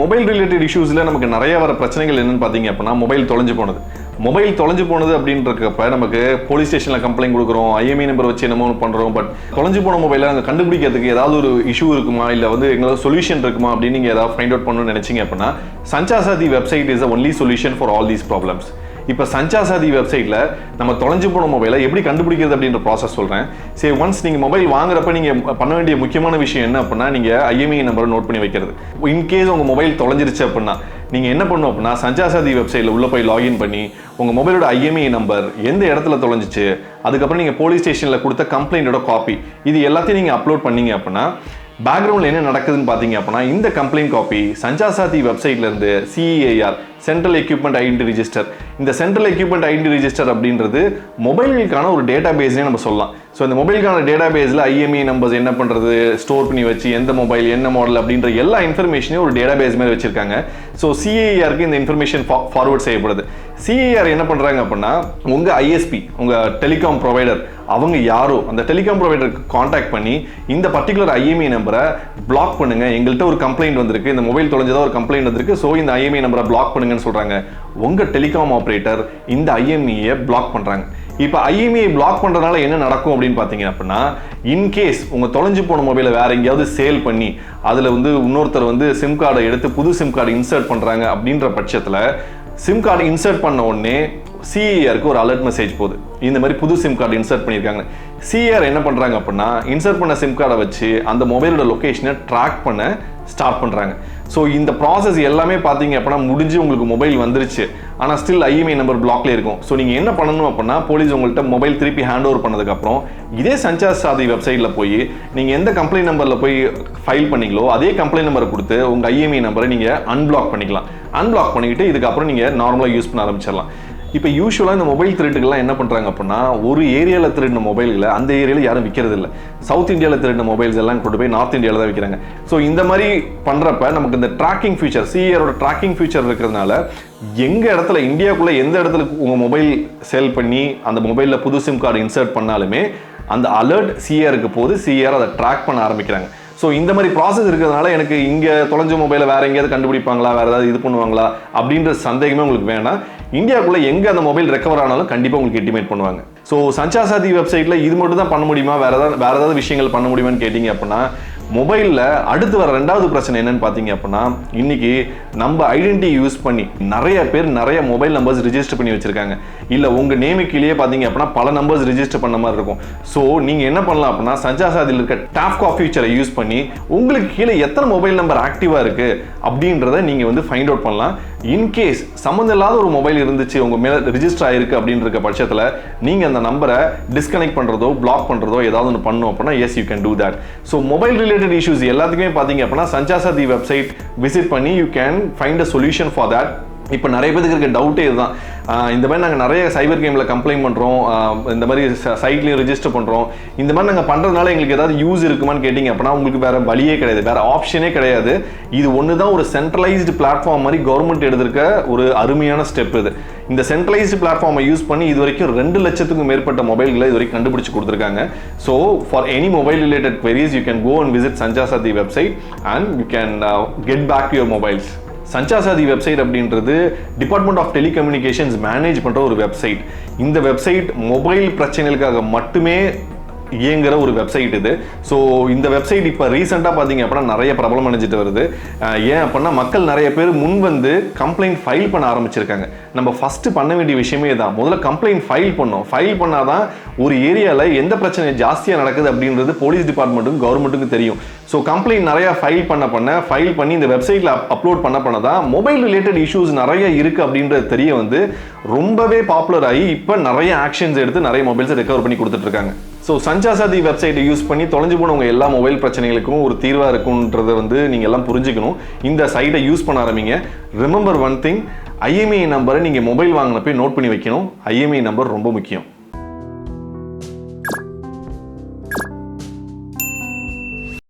Mobile related இஷ்யூஸில் நமக்கு நிறைய வர பிரச்சனைகள் என்னன்னு பார்த்தீங்க அப்படின்னா மொபைல் தொலைஞ்சு போனது. மொபைல் தொலைஞ்சு போனது அப்படின்றப்ப நமக்கு போலீஸ் ஸ்டேஷனில் கம்ப்ளைண்ட் கொடுக்குறோம் ஐஎம்இ நம்பர் வச்சு என்னமோ பண்ணுறோம் பட் தொலைஞ்சு போன மொபைலை நாங்கள் கண்டுபிடிக்கிறதுக்கு ஏதாவது ஒரு இஷ்யூ இருக்குமா? இல்லை வந்து எங்களால் சொல்யூஷன் இருக்குமா? அப்படின்னு நீங்கள் ஏதாவது ஃபைண்ட் அவுட் பண்ணணும்னு நினைச்சீங்க அப்படின்னா Sanchar Saathi website is only solution for all these problems இப்போ சஞ்சாசாதி வெப்சைட்டில் நம்ம தொலைஞ்சு போன மொபைலை எப்படி கண்டுபிடிக்கிறது அப்படின்ற ப்ராசஸ் சொல்கிறேன் சரி ஒன்ஸ் நீங்கள் மொபைல் வாங்குறப்ப நீங்கள் பண்ண வேண்டிய முக்கியமான விஷயம் என்ன அப்படின்னா நீங்கள் ஐஎம்இ நம்பரை நோட் பண்ணி வைக்கிறது. இன்கேஸ் உங்கள் மொபைல் தொலைஞ்சிருச்சு அப்படின்னா நீங்கள் என்ன பண்ணணும் அப்படின்னா சஞ்சாசாதி வெப்சைட்டில் உள்ளே போய் லாகின் பண்ணி உங்கள் மொபைலோட ஐஎம்இ நம்பர் எந்த இடத்துல தொலைஞ்சிச்சு அதுக்கப்புறம் நீங்கள் போலீஸ் ஸ்டேஷனில் கொடுத்த கம்ப்ளைண்ட்டோட காப்பி இது எல்லாத்தையும் நீங்கள் அப்லோட் பண்ணீங்க அப்படின்னா பேக்ரவுண்டில் என்ன நடக்குதுன்னு பார்த்தீங்க அப்படின்னா இந்த complaint copy சஞ்சாசாதி வெப்சைட்லேருந்து CEIR central equipment identity register இந்த சென்ட்ரல் எக்யூப்மெண்ட் ஐடென்டி ரிஜிஸ்டர் அப்படின்றது மொபைலுக்கான ஒரு டேட்டா பேஸ்னே நம்ம சொல்லலாம். ஸோ இந்த மொபைலுக்கான டேட்டா பேஸில் ஐஎம்இ நம்பர்ஸ் என்ன பண்ணுறது ஸ்டோர் பண்ணி வச்சு எந்த மொபைல் என்ன மாடல் அப்படின்ற எல்லா இன்ஃபர்மேஷனையும் ஒரு டேட்டா பேஸ் மாதிரி வச்சிருக்காங்க. ஸோ சிஐஆருக்கு இந்த இன்ஃபர்மேஷன் ஃபார்வர்ட் செய்யப்படுது. சிஏஆர் என்ன பண்ணுறாங்க அப்படின்னா உங்கள் ஐஎஸ்பி உங்கள் டெலிகாம் ப்ரொவைடர் அவங்க யாரோ அந்த டெலிகாம் ப்ரொவைடருக்கு காண்டாக்ட் பண்ணி இந்த பர்டிகுலர் ஐஎம்இ நம்பரை பிளாக் பண்ணுங்கள் எங்கள்கிட்ட ஒரு கம்ப்ளைண்ட் வந்திருக்கு. இந்த மொபைல் தொலைஞ்சதாக ஒரு கம்ப்ளைண்ட் வந்திருக்கு. ஸோ இந்த ஐஎம்இ நம்பரை பிளாக் பண்ணுங்கன்னு சொல்றாங்க. உங்க டெலிகாம் ஆப்ரேட்டர் இந்த ஐஎம்இயை பிளாக் பண்றாங்க. இப்போ ஐஎம்இ பிளாக் பண்றதுனால என்ன நடக்கும் அப்படின்னு பார்த்தீங்க அப்படின்னா இன்கேஸ் உங்க தொலைஞ்சு போன மொபைலை வேற எங்கேயாவது சேல் பண்ணி அதுல வந்து இன்னொருத்தர் வந்து சிம் கார்டை எடுத்து புது சிம் கார்டு இன்சர்ட் பண்றாங்க அப்படின்ற பட்சத்தில் சிம் கார்டு இன்சர்ட் பண்ண உடனே சிஇஆருக்கு ஒரு அலர்ட் மெசேஜ் போகுது. இந்த மாதிரி புது சிம் கார்டு இன்சர்ட் பண்ணியிருக்காங்க. சிஆர் என்ன பண்ணுறாங்க அப்படின்னா இன்சர்ட் பண்ண சிம் கார்டை வச்சு அந்த மொபைலோட லொக்கேஷனை ட்ராக் பண்ண ஸ்டார்ட் பண்ணுறாங்க ஸோ இந்த ப்ராசஸ் எல்லாமே பார்த்தீங்க அப்படின்னா முடிஞ்சு உங்களுக்கு மொபைல் வந்துருச்சு. ஆனால் ஸ்டில் ஐஎம்ஐ நம்பர் பிளாக்ல இருக்கும். ஸோ நீங்கள் என்ன பண்ணணும் அப்படின்னா போலீஸ் உங்கள்கிட்ட மொபைல் திருப்பி ஹேண்ட் ஓவர் பண்ணதுக்கப்புறம் இதே சஞ்சார் சாதி வெப்சைட்டில் போய் நீங்கள் எந்த கம்ப்ளைண்ட் நம்பரில் போய் ஃபைல் பண்ணீங்களோ அதே கம்ப்ளைண்ட் நம்பரை கொடுத்து உங்கள் ஐஎம்ஐ நம்பரை நீங்கள் அன்பிளாக் பண்ணிக்கலாம். அன்பிளாக் பண்ணிக்கிட்டு இதுக்கப்புறம் நீங்கள் நார்மலாக யூஸ் பண்ண ஆரம்பிச்சிடலாம். இப்போ யூஸ்வலாக இந்த மொபைல் திருட்டுகள்லாம் என்ன பண்ணுறாங்க அப்படின்னா ஒரு ஏரியாவில் திருடின மொபைல்களை அந்த ஏரியாவில் யாரும் விற்கிறது இல்லை. சவுத் இந்தியாவில் திருடின மொபைல்ஸ் எல்லாம் கொண்டு போய் நார்த் இந்தியாவில் தான் விற்கிறாங்க ஸோ இந்த மாதிரி பண்ணுறப்ப நமக்கு இந்த ட்ராக்கிங் ஃபியூச்சர் சிஆரோட ட்ராக்கிங் ஃபியூச்சர் இருக்கிறதுனால எங்கள் இடத்துல இந்தியாவுக்குள்ளே எந்த இடத்துல உங்கள் மொபைல் சேல் பண்ணி அந்த மொபைலில் புது சிம் கார்டு இன்சர்ட் பண்ணாலுமே அந்த அலர்ட் சிஆருக்கு போது சிஆர் அதை ட்ராக் பண்ண ஆரம்பிக்கிறாங்க. ஸோ இந்த மாதிரி ப்ராசஸ் இருக்கிறதுனால எனக்கு இங்கே தொலைஞ்ச மொபைலை வேறு எங்கேயாவது கண்டுபிடிப்பாங்களா? வேறு ஏதாவது இது பண்ணுவாங்களா? அப்படின்ற சந்தேகமே உங்களுக்கு வேணாம். இந்தியாவுக்குள்ளே எங்கே அந்த மொபைல் ரெக்கவர் ஆனாலும் கண்டிப்பாக உங்களுக்கு எட்டிமேட் பண்ணுவாங்க. ஸோ சஞ்சாசாதி வெப்சைட்டில் இது மட்டும் தான் பண்ண முடியுமா? வேறு ஏதாவது வேறு ஏதாவது விஷயங்கள் பண்ண முடியுமான்னு கேட்டிங்க அப்படின்னா மொபைலில் அடுத்து வர ரெண்டாவது பிரச்சனை என்னன்னு பார்த்தீங்க அப்படின்னா இன்னைக்கு நம்ம ஐடென்டிட்டி யூஸ் பண்ணி நிறைய பேர் நிறைய மொபைல் நம்பர்ஸ் ரிஜிஸ்டர் பண்ணி வச்சிருக்காங்க. இல்லை உங்கள் நேமுக்கிலேயே பார்த்தீங்க அப்படின்னா பல நம்பர்ஸ் ரிஜிஸ்டர் பண்ண மாதிரி இருக்கும். ஸோ நீங்கள் என்ன பண்ணலாம் அப்படின்னா சஞ்சாசாதியில் இருக்க டாப்கா ஃபியூச்சரை யூஸ் பண்ணி உங்களுக்கு கீழே எத்தனை மொபைல் நம்பர் ஆக்டிவாக இருக்குது அப்படின்றத நீங்கள் வந்து ஃபைண்ட் அவுட் பண்ணலாம். இன்கேஸ் சம்மந்தம் இல்லாத ஒரு மொபைல் இருந்துச்சு உங்கள் மேலே ரிஜிஸ்டர் ஆகிருக்கு அப்படின்னு இருக்க பட்சத்தில் நீங்கள் அந்த நம்பரை டிஸ்கனெக்ட் பண்ணுறதோ பிளாக் பண்ணுறதோ ஏதாவது ஒன்று பண்ணணும் அப்படின்னா yes you can do that so mobile related issues எல்லாத்துக்குமே பார்த்தீங்க அப்படின்னா சஞ்சாசாதி வெப்சைட் விசிட் பண்ணி you can find a solution for that இப்போ நிறைய பேருக்கு இருக்க டவுட்டே இதுதான் இந்த மாதிரி நாங்கள் நிறைய சைபர் கேமில் கம்ப்ளைண்ட் பண்ணுறோம் இந்த மாதிரி சைட்லேயும் ரிஜிஸ்டர் பண்ணுறோம் இந்த மாதிரி நாங்கள் பண்ணுறதுனால எங்களுக்கு ஏதாவது யூஸ் இருக்குமான்னு கேட்டிங்க அப்படின்னா உங்களுக்கு வேறு வழியே கிடையாது. வேற ஆப்ஷனே கிடையாது. இது ஒன்று தான் ஒரு சென்ட்ரலைஸ்டு பிளாட்ஃபார்ம் மாதிரி கவர்மெண்ட் எடுத்திருக்க ஒரு அருமையான ஸ்டெப் இது. இந்த சென்ட்ரலைஸ்டு பிளாட்ஃபார்மை யூஸ் பண்ணி இது வரைக்கும் ரெண்டு லட்சத்துக்கும் மேற்பட்ட மொபைல்களை இது வரைக்கும் கண்டுபிடிச்சு கொடுத்துருக்காங்க. So for any mobile related queries you can go and visit Sanchar Saathi website and you can get back your mobiles Sanchar Saathi website அப்படின்றது டிபார்ட்மெண்ட் ஆஃப் டெலிகம்யூனிகேஷன்ஸ் மேனேஜ் பண்ணுற ஒரு வெப்சைட் இந்த வெப்சைட் மொபைல் பிரச்சனைகளுக்காக மட்டுமே இயங்குற ஒரு website இது. So இந்த website இப்போ ரீசெண்டாக பார்த்தீங்க அப்படின்னா நிறைய பிரபலம் அடைஞ்சிட்டு வருது. ஏன் அப்படின்னா மக்கள் நிறைய பேர் முன் வந்து கம்ப்ளைண்ட் ஃபைல் பண்ண ஆரம்பிச்சிருக்காங்க. நம்ம ஃபஸ்ட்டு பண்ண வேண்டிய விஷயமே தான் முதல்ல கம்ப்ளைண்ட் ஃபைல் பண்ணோம். ஃபைல் பண்ணாதான் ஒரு ஏரியாவில் எந்த பிரச்சனை ஜாஸ்தியாக நடக்குது அப்படின்றது போலீஸ் டிபார்ட்மெண்ட்டுக்கும் கவர்மெண்ட்டுக்கும் தெரியும். ஸோ கம்ப்ளைண்ட் நிறையா ஃபைல் பண்ண பண்ண ஃபைல் பண்ணி இந்த வெப்சைட்டில் அப்லோட் பண்ண பண்ண தான் மொபைல் ரிலேட்டட் இஷ்யூஸ் நிறைய இருக்குது அப்படின்றது தெரிய வந்து ரொம்பவே பாப்புலர் ஆகி இப்போ நிறைய ஆக்ஷன்ஸ் எடுத்து நிறைய மொபைல்ஸை ரெக்கவர் பண்ணி கொடுத்துட்ருக்காங்க ஸோ சஞ்சாசாதி வெப்சைட்டை யூஸ் பண்ணி தொலைஞ்சு போனவங்க எல்லா மொபைல் பிரச்சனைகளுக்கும் ஒரு தீர்வாக இருக்குன்றதை வந்து நீங்கள் எல்லாம் புரிஞ்சுக்கணும். இந்த சைட்டை யூஸ் பண்ண ஆரம்பிங்க. ரிமெம்பர் ஒன் திங் ஐஎம்ஐ நம்பரை நீங்கள் மொபைல் வாங்கினப்போ நோட் பண்ணி வைக்கணும். ஐஎம்ஐ நம்பர் ரொம்ப முக்கியம்.